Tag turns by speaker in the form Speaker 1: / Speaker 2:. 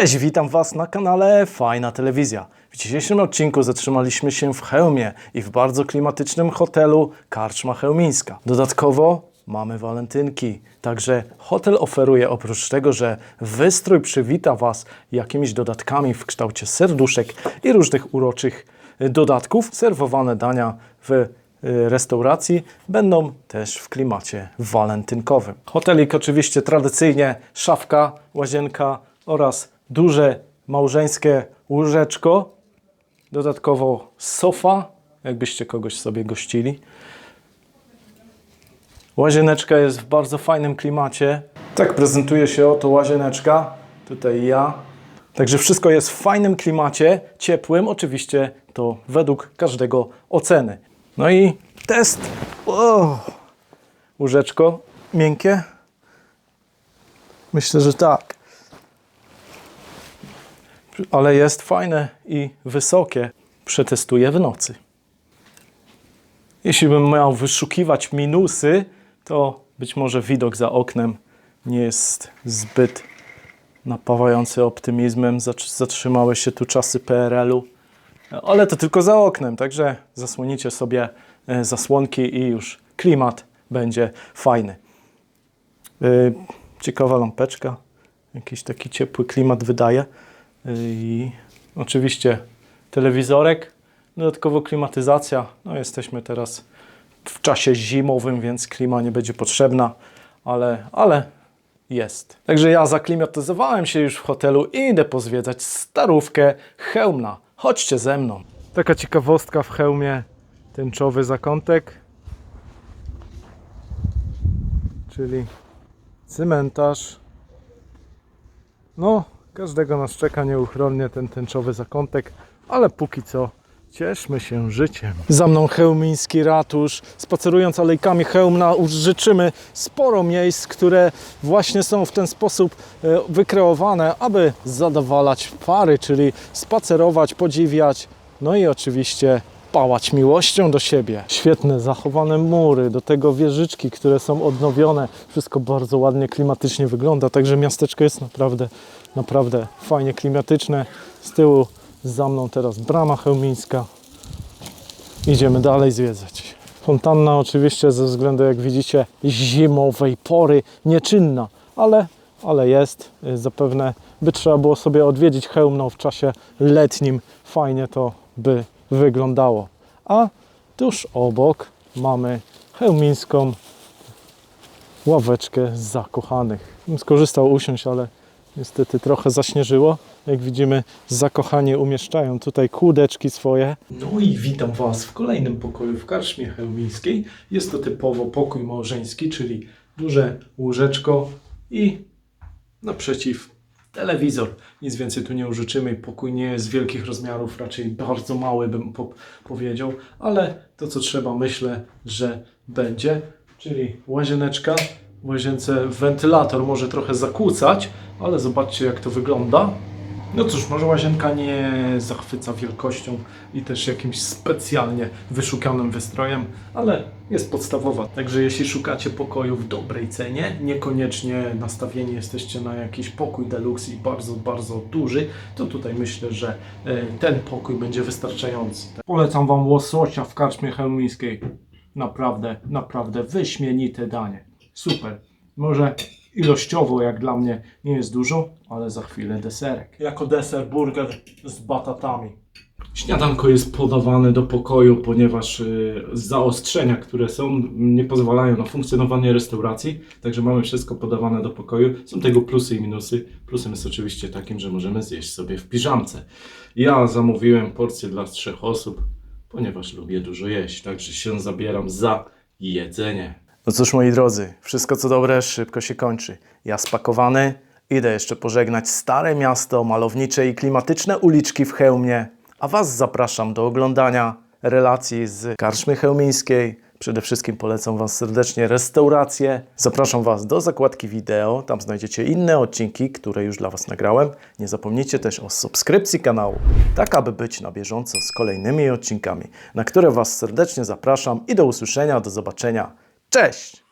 Speaker 1: Cześć, witam Was na kanale Fajna Telewizja. W dzisiejszym odcinku zatrzymaliśmy się w Chełmie i w bardzo klimatycznym hotelu Karczma Chełmińska. Dodatkowo mamy walentynki, także hotel oferuje oprócz tego, że wystrój przywita Was jakimiś dodatkami w kształcie serduszek i różnych uroczych dodatków, serwowane dania w y, restauracji będą też w klimacie walentynkowym. Hotelik oczywiście tradycyjnie szafka, łazienka oraz duże małżeńskie łóżeczko. Dodatkowo sofa, jakbyście kogoś sobie gościli. Łazieneczka jest w bardzo fajnym klimacie. Tak prezentuje się oto łazieneczka. Tutaj ja. Także wszystko jest w fajnym klimacie, ciepłym. Oczywiście to według każdego oceny. No i test. Łóżeczko miękkie? Myślę, że tak. Ale jest fajne i wysokie. Przetestuję w nocy. Jeśli bym miał wyszukiwać minusy, to być może widok za oknem nie jest zbyt napawający optymizmem. Zatr- Zatrzymały się tu czasy PRL-u, ale to tylko za oknem, także zasłonicie sobie e, zasłonki i już klimat będzie fajny. Y, Ciekawa lampeczka, jakiś taki ciepły klimat wydaje. I oczywiście telewizorek, dodatkowo klimatyzacja. No jesteśmy teraz w czasie zimowym, więc klima nie będzie potrzebna, ale, ale jest. Także ja zaklimatyzowałem się już w hotelu i idę pozwiedzać starówkę Chełmna. Chodźcie ze mną. Taka ciekawostka w Chełmie, tęczowy zakątek, czyli cmentarz. No, każdego nas czeka nieuchronnie ten tęczowy zakątek, ale póki co cieszmy się życiem. Za mną chełmiński ratusz. Spacerując alejkami Chełmna życzymy sporo miejsc, które właśnie są w ten sposób e, wykreowane, aby zadowalać pary, czyli spacerować, podziwiać, no i oczywiście pałać miłością do siebie. Świetne zachowane mury, do tego wieżyczki, które są odnowione. Wszystko bardzo ładnie, klimatycznie wygląda, także miasteczko jest naprawdę, naprawdę fajnie klimatyczne. Z tyłu za mną teraz brama chełmińska. Idziemy dalej zwiedzać. Fontanna oczywiście ze względu, jak widzicie, zimowej pory nieczynna, ale, ale jest. Y, Zapewne by trzeba było sobie odwiedzić Chełmno w czasie letnim. Fajnie to by wyglądało. A tuż obok mamy chełmińską ławeczkę zakochanych. Skorzystał usiąść, ale niestety trochę zaśnieżyło. Jak widzimy, zakochani umieszczają tutaj kłódeczki swoje. No i witam Was w kolejnym pokoju w Karczmie Chełmińskiej. Jest to typowo pokój małżeński, czyli duże łóżeczko i naprzeciw telewizor. Nic więcej tu nie użyczymy. Pokój nie jest wielkich rozmiarów, raczej bardzo mały bym po powiedział, ale to co trzeba myślę, że będzie, czyli łazieneczka. W łazience wentylator może trochę zakłócać, ale zobaczcie jak to wygląda. No cóż, może łazienka nie zachwyca wielkością i też jakimś specjalnie wyszukanym wystrojem, ale jest podstawowa. Także jeśli szukacie pokoju w dobrej cenie, niekoniecznie nastawieni jesteście na jakiś pokój deluxe i bardzo, bardzo duży, to tutaj myślę, że e, ten pokój będzie wystarczający. Polecam Wam łososia w karczmie chełmińskiej. Naprawdę, naprawdę wyśmienite danie. Super. Może ilościowo, jak dla mnie, nie jest dużo, ale za chwilę deserek. Jako deser burger z batatami. Śniadanko jest podawane do pokoju, ponieważ y, zaostrzenia, które są, nie pozwalają na funkcjonowanie restauracji, także mamy wszystko podawane do pokoju. Są tego plusy i minusy. Plusem jest oczywiście takim, że możemy zjeść sobie w piżamce. Ja zamówiłem porcję dla trzech osób, ponieważ lubię dużo jeść, także się zabieram za jedzenie. No cóż, moi drodzy, wszystko co dobre szybko się kończy. Ja spakowany, idę jeszcze pożegnać stare miasto, malownicze i klimatyczne uliczki w Chełmie, a Was zapraszam do oglądania relacji z Karczmy Chełmińskiej. Przede wszystkim polecam Wam serdecznie restaurację. Zapraszam Was do zakładki wideo, tam znajdziecie inne odcinki, które już dla Was nagrałem. Nie zapomnijcie też o subskrypcji kanału, tak aby być na bieżąco z kolejnymi odcinkami, na które Was serdecznie zapraszam i do usłyszenia, do zobaczenia. Cześć!